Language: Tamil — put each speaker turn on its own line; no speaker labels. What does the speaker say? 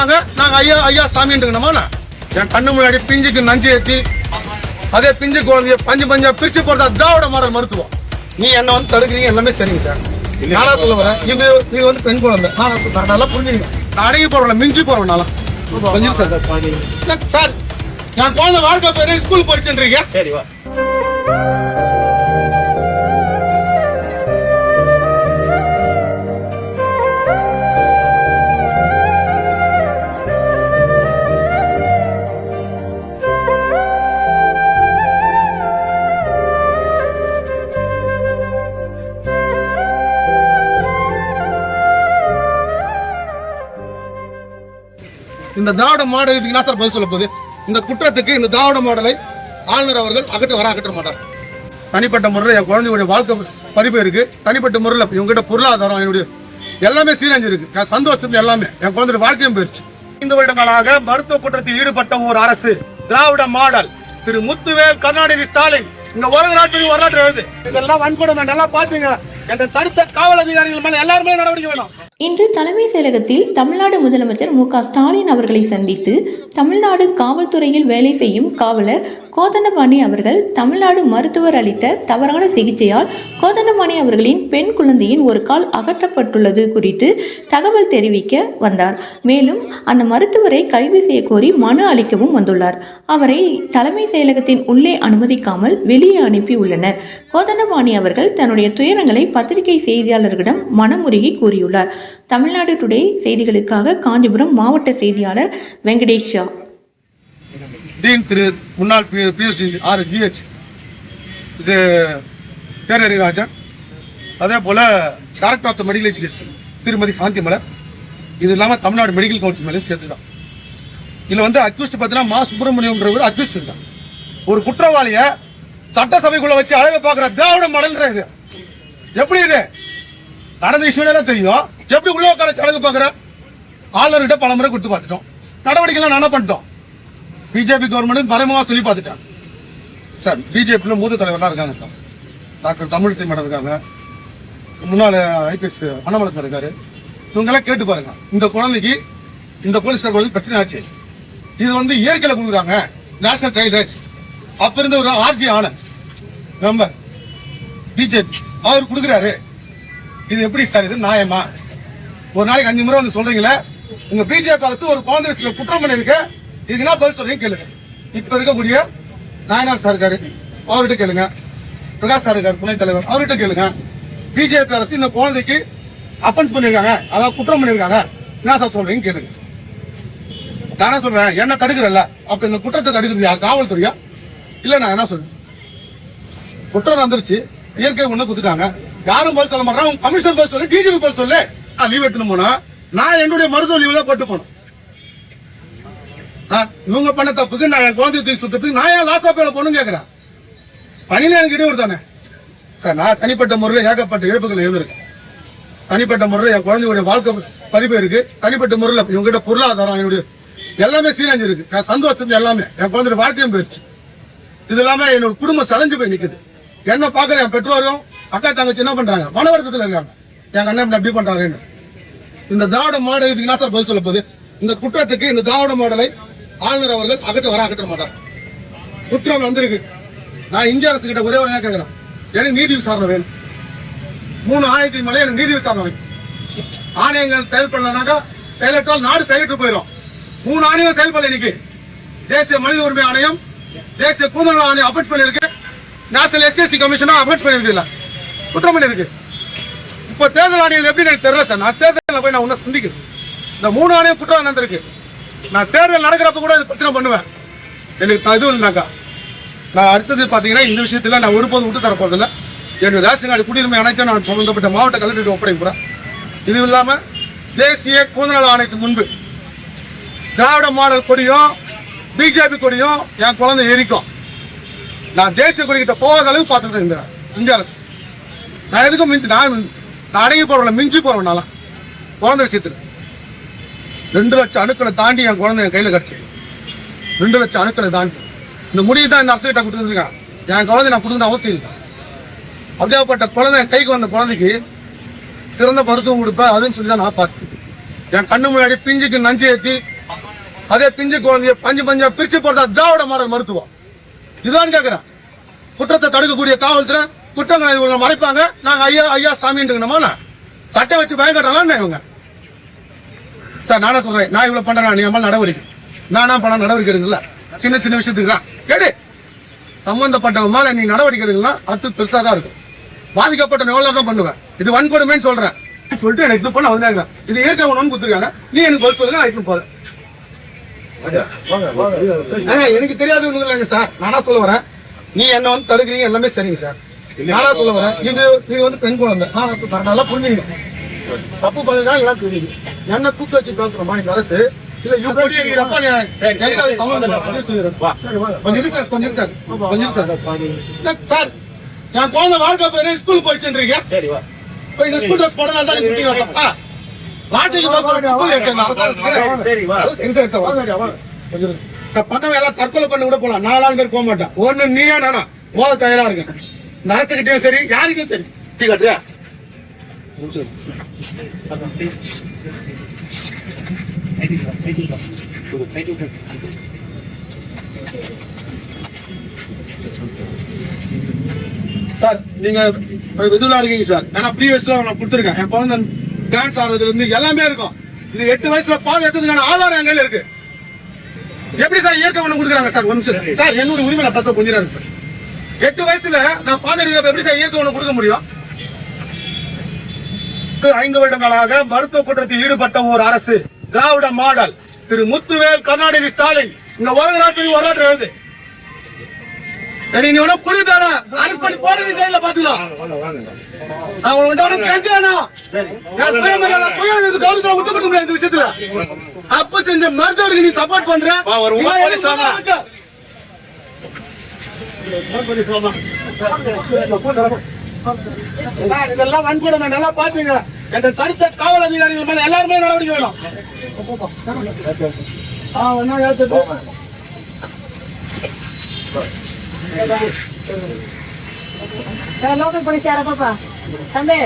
நாங்க ஐயா ஐயா சாமின்றோமா என் கண்ணு முன்னாடி பிஞ்சுக்கு நஞ்சு ஏத்தி அதே பிஞ்சு குழந்தைய பஞ்சு பஞ்சா பிரிச்சு போறதா திராவிட மாடல் மருத்துவம். நீ என்ன வந்து தடுக்கிறீங்க? எல்லாமே சரிங்க சார். நானா சொல்ல வரேன். இது இது வந்து பெண் குழந்தை. நான் நான் நல்லா புரிஞ்சுங்க நான் அடங்கி போறேன் மிஞ்சி போறேன் நல்லா சார்? சார் என் குழந்தை வாழ்க்கை பேரு ஸ்கூல் படிச்சுன்றீங்க
சரி வா.
இந்த திராவிட மாடல் இதுக்கு என்ன சார் பதில் சொல்ல போகுது? இந்த குற்றத்துக்கு இந்த திராவிட மாடலை ஆளுநர் அவர்கள் அகற்ற வர அகற்ற மாட்டார். தனிப்பட்ட முறையில் என் குழந்தையுடைய வாழ்க்கை பறிப்பு இருக்கு. தனிப்பட்ட முறையில் இவங்ககிட்ட பொருளாதாரம் என்னுடைய எல்லாமே சீரழிஞ்சிருக்கு என் சந்தோஷம் எல்லாமே என் குழந்தைய வாழ்க்கையும் போயிருச்சு. ஐந்து வருடங்களாக மருத்துவ குற்றத்தில் ஈடுபட்ட ஒரு அரசு திராவிட மாடல். திரு முத்துவேல் கருணாநிதி ஸ்டாலின் இந்த உலக நாட்டில் வரலாற்று எழுது. இதெல்லாம் வன்கொடுமை நல்லா பாத்தீங்க. என்ற தடுத்த காவல் அதிகாரிகள் மேல எல்லாருமே நடவடிக்கை வேணும்.
இன்று தலைமை செயலகத்தில் தமிழ்நாடு முதலமைச்சர் மு க ஸ்டாலின் அவர்களை சந்தித்து தமிழ்நாடு காவல்துறையில் வேலை செய்யும் காவலர் கோதண்டபாணி அவர்கள் தமிழ்நாடு மருத்துவர் அளித்த தவறான சிகிச்சையால் கோதண்டபாணி அவர்களின் பெண் குழந்தையின் ஒரு கால் அகற்றப்பட்டுள்ளது குறித்து தகவல் தெரிவிக்க வந்தார். மேலும் அந்த மருத்துவரை கைது செய்ய கோரி மனு அளிக்கவும் வந்துள்ளார். அவரை தலைமை செயலகத்தின் உள்ளே அனுமதிக்காமல் வெளியே அனுப்பியுள்ளனர். கோதண்டபாணி அவர்கள் தன்னுடைய துயரங்களை பத்திரிகை செய்தியாளர்களிடம் மனமுருகி கூறியுள்ளார். தமிழ்நாடு டுடே செய்திகளுக்காக காஞ்சிபுரம் மாவட்ட செய்தியாளர் வெங்கடேஷ் ஷா.
டீன் திரு முன்னாள் பிஎஸ்டி ஆர் ஜிஹெச். இது பேரறி ராஜன் அதே போல் director of the medical education Thirumathi Shanthi Malar. இது இல்லாமல் தமிழ்நாடு மெடிக்கல் கவுன்சில் மேலே சேர்த்துதான் இதில் வந்து அக்யூஸ்ட் பார்த்தீங்கன்னா மா. சுப்பிரமணியம்ன்றவர் அக்யூஸ்ட் தான். ஒரு குற்றவாளியை சட்டசபைக்குள்ளே வச்சு அழக பார்க்குற திராவிட மாடல்ன்ற இது. எப்படி இது? நடந்த விஷயம் தெரியும். எப்படி உள்ள உட்கார வச்சு அழகு பார்க்குற? ஆளுநர்கிட்ட பல முறை கொடுத்து பார்த்துட்டோம். நடவடிக்கைலாம் நானா பண்ணிட்டோம். பிஜேபி கவர்மெண்ட் மறைமுகமா சொல்லி பார்த்துட்டாங்க. சார் பிஜேபியில் மூத்த தலைவர்லாம் இருக்காங்க சார். டாக்டர் தமிழிசை மேடம் இருக்காங்க. முன்னாள் ஐபிஎஸ் அண்ணாமலை சார் இருக்காரு. இவங்கெல்லாம் கேட்டு பாருங்க. இந்த குழந்தைக்கு இந்த போலீஸ் குழந்தைக்கு பிரச்சனை ஆச்சு. இது வந்து இயற்கையில் கொடுக்குறாங்க. நேஷனல் சைல்ட் ரைட்ஸ் அப்ப இருந்த ஒரு ஆர்ஜி ஆனந்த். நம்ம பிஜேபி. அவர் கொடுக்குறாரு. இது எப்படி சார் இது? நியாயமா? ஒரு நாளைக்கு அஞ்சு முறை வந்து சொல்றீங்களே. உங்க பிஜேபி அரசு ஒரு காங்கிரஸ்ல குற்றம் பண்ணிருக்கு இதுக்கு என்ன பதில் சொல்றீங்க கேளுங்க. இப்ப இருக்கக்கூடிய நாயனார் சார் இருக்காரு அவர்கிட்ட கேளுங்க. பிரகாஷ் சார் இருக்காரு துணைத் தலைவர் அவர்கிட்ட கேளுங்க. பிஜேபி அரசு இந்த குழந்தைக்கு அஃபென்ஸ் பண்ணிருக்காங்க அதாவது குற்றம் பண்ணிருக்காங்க என்ன சார் சொல்றீங்க கேளுங்க. நானே சொல்றேன்? என்ன தடுக்கிறல்ல. அப்ப இந்த குற்றத்தை தடுக்கிறது யார்? காவல்துறையா? இல்ல நான் என்ன சொல்றேன்? குற்றம் வந்துருச்சு இயற்கை ஒண்ணு குத்துட்டாங்க. யாரும் பதில் சொல்ல மாட்டாங்க கமிஷனர் பதில் சொல்லு டிஜிபி பதில் சொல்லு. லீவ் எடுத்துன்னு போனா நான் என்னுடைய மருத்துவ லீவ் தான் போட்டு போனோம் இவங்க பண்ண தப்புக்கு நான் என் குழந்தைய தூக்கி சுத்தத்துக்கு நான் ஏன் லாசா பேர போகணும்னு கேட்கிறேன் பணியில எனக்கு இடையூறு தானே? சார் நான் தனிப்பட்ட முறையில் ஏகப்பட்ட இழப்புகள் எழுந்திருக்கேன். தனிப்பட்ட முறையில் என் குழந்தையுடைய வாழ்க்கை பறிப்பு இருக்கு. தனிப்பட்ட முறையில் இவங்ககிட்ட பொருளாதாரம் என்னுடைய எல்லாமே சீரழிஞ்சிருக்கு என் சந்தோஷம் எல்லாமே என் குழந்தைய வாழ்க்கையும் போயிருச்சு. இது இல்லாம என்னோட குடும்பம் சதஞ்சு போய் நிக்குது. என்ன பாக்குற என் பெற்றோரும் அக்கா தங்கச்சி என்ன பண்றாங்க? வருத்தத்தில் இருக்காங்க. என் அண்ணன் அப்படி பண்றாங்கன்னு இந்த திராவிட மாடல் இதுக்கு என்ன சார் பதில் சொல்ல போகுது? இந்த குற்றத்துக்கு இந்த திராவிட மாடலை ஆளுநர் அவர்கள் அகற்ற வர அகற்ற மாட்டார் குற்றம் வந்திருக்கு. நான் இந்திய அரசு கிட்ட ஒரே ஒரு கேட்கிறேன் எனக்கு நீதி விசாரணை வேணும். மூணு ஆணையத்தின் மேலே எனக்கு நீதி விசாரணை வேணும். ஆணையங்கள் செயல்படலனாக்கா செயலற்றால் நாடு செயலற்று போயிடும். மூணு ஆணையம் செயல்படல இன்னைக்கு. தேசிய மனித உரிமை ஆணையம் தேசிய கூடுதல் ஆணையம் அஃபென்ஸ் பண்ணிருக்கு நேஷனல் எஸ்எஸ்சி கமிஷனும் அஃபென்ஸ் பண்ணிருக்கு குற்றம் பண்ணிருக்கு இப்போ தேர்தல் ஆணையம் எப்படி எனக்கு தெரியல சார். நான் தேர்தலில் போய் நான் உன்னை சிந்திக்கிறேன். இந்த மூணு ஆணையம் குற்றம் நடந்திருக்கு. நான் தேர்தல் நடக்கிறப்ப கூட பிரச்சனை பண்ணுவேன். எனக்கு த- இது இல்லைனாக்கா. நான் அடுத்தது பார்த்தீங்கன்னா இந்த விஷயத்தில் நான் ஒருபோதும் விட்டு தர என்னுடைய ரேஷன் கார்டு குடியுரிமை அனைத்தும் நான் சம்மந்தப்பட்ட மாவட்ட கலெக்டர் ஒப்படைக்கிறேன் இது இல்லாமல் தேசிய கூடுதல் ஆணையத்துக்கு முன்பு திராவிட மாடல் கொடியும் பிஜேபி கொடியும் என் குழந்தை எரிக்கும். நான் தேசிய கொடிக்கிட்ட போகாத அளவுக்கு பார்த்துக்கிறேன் இந்த இந்திய அரசு. நான் எதுக்கும் மிஞ்சி நான் நான் அடங்கி போகிறவங்கள மிஞ்சி போகிறவனாலாம் குழந்தை விஷயத்தில். ரெண்டு லட்சம் அணுக்களை தாண்டி என் குழந்தை என் கையில் கிடச்சி. ரெண்டு லட்சம் அணுக்களை தாண்டி. இந்த முடிவு தான் இந்த அரசு கொடுத்துருக்கேன். என் குழந்தை நான் கொடுக்கணும் அவசியம் இல்லை. அப்படியாப்பட்ட குழந்தை என் கைக்கு வந்த குழந்தைக்கு சிறந்த மருத்துவம் கொடுப்பேன் அதுன்னு சொல்லி தான் நான் பார்த்தேன் என் கண்ணு முன்னாடி பிஞ்சுக்கு நஞ்சு ஏற்றி அதே பிஞ்சு குழந்தைய பஞ்சு பஞ்சா பிரிச்சு போடுறதா திராவிட மாடல் மருத்துவம். இதுதான் கேக்குறேன். குற்றத்தை தடுக்கக்கூடிய காவல்துறை குற்றங்களை இவங்க மறைப்பாங்க. நாங்க ஐயா ஐயா சாமின்றோமா சட்டை வச்சு பயங்கட்டாங்களா இவங்க? சார் நானே சொல்றேன்? நான் இவ்வளவு பண்றேன்? நீ மேல நடவடிக்கை. நானா பண்ண நடவடிக்கை எடுக்கல சின்ன சின்ன விஷயத்துக்கு தான் கேடு சம்பந்தப்பட்டவங்க மேல நீ நடவடிக்கை எடுக்கலாம் அடுத்து பெருசா தான் இருக்கும். பாதிக்கப்பட்ட எவ்வளவு தான் பண்ணுவேன். இது வன்கொடுமைன்னு சொல்றேன். சொல்லிட்டு எனக்கு இது பண்ண வந்தாங்க இது இயற்கை உணவு கொடுத்துருக்காங்க. நீ எனக்கு பதில் சொல்லுங்க எடுத்துட்டு போறேன். எனக்கு தெரியாது ஒண்ணும் இல்லைங்க சார். நானா சொல்ல வரேன்? நீ என்ன வந்து தடுக்கிறீங்க? எல்லாமே சரிங்க சார். நானா சொல்ல வரேன்? இது நீங்க வந்து பெண் குழந்தை. நானா நல்லா புரிஞ்சுக்கணும். தப்பு பண்ணினா எல்லாம் தெரியுது. என்ன தூக்கி வச்சு பேசுறோமா இந்த அரசு இல்ல. சரி, என் குழந்தை வாழ்க்கை பேரு ஸ்கூல் போயிடுச்சுன்றீங்க. இப்ப இந்த ஸ்கூல் ட்ரெஸ் போடலாம் தான் குட்டிங்க தப்பா பண்ணவன் எல்லாம் தற்கொலை பண்ண கூட போலாம். நாலாவது பேர் போக மாட்டான். ஒண்ணு நீயா நானா? போக தயாரா இருக்கேன். இந்த அரசுகிட்டயும் சரி யாருக்கும் சரி. டீ காட்டுறியா? சார் நீங்க இதுல இருக்கீங்க சார். ஏன்னா ப்ரீவியஸ்ல நான் கொடுத்துருக்கேன். என் குழந்தை டான்ஸ் ஆடுறதுல இருந்து எல்லாமே இருக்கும். இது எட்டு வயசுல பால் எடுத்ததுக்கான ஆதாரம் என் இருக்கு. எப்படி சார் இயற்கை ஒண்ணு கொடுக்குறாங்க சார்? ஒன்று சார் சார் என்னோட உரிமை நான் பசங்க கொஞ்சம் சார். எட்டு வயசுல நான் பாதடிக்கிறப்ப எப்படி சார் இயற்கை ஒண்ணு கொடுக்க முடியும்? ஐந்து வருடங்களாக மருத்துவ குற்றத்தில் ஈடுபட்ட ஒரு அரசு திராவிட மாடல் திரு முத்துவேல் கருணாநிதி ஸ்டாலின். இந்த உலக நாட்டின் வரலாற்று எழுது நீ பண்ணி ஜெயில பாத்துக்கலாம் கெஞ்சானா கௌரவத்துல விட்டு கொடுக்க முடியாது இந்த விஷயத்துல. அப்ப செஞ்ச மருத்துவருக்கு நீ சப்போர்ட் பண்ற?
வா, ஒரு
சார், இதெல்லாம் வன்கொடுமை. நல்லா பாத்தீங்க. என்ற தடுத்த காவல் அதிகாரிகள் மேல எல்லாருமே நடவடிக்கை வேணும்.
லோக்கல் போலீஸ் யாரா பாப்பா? தம்பி?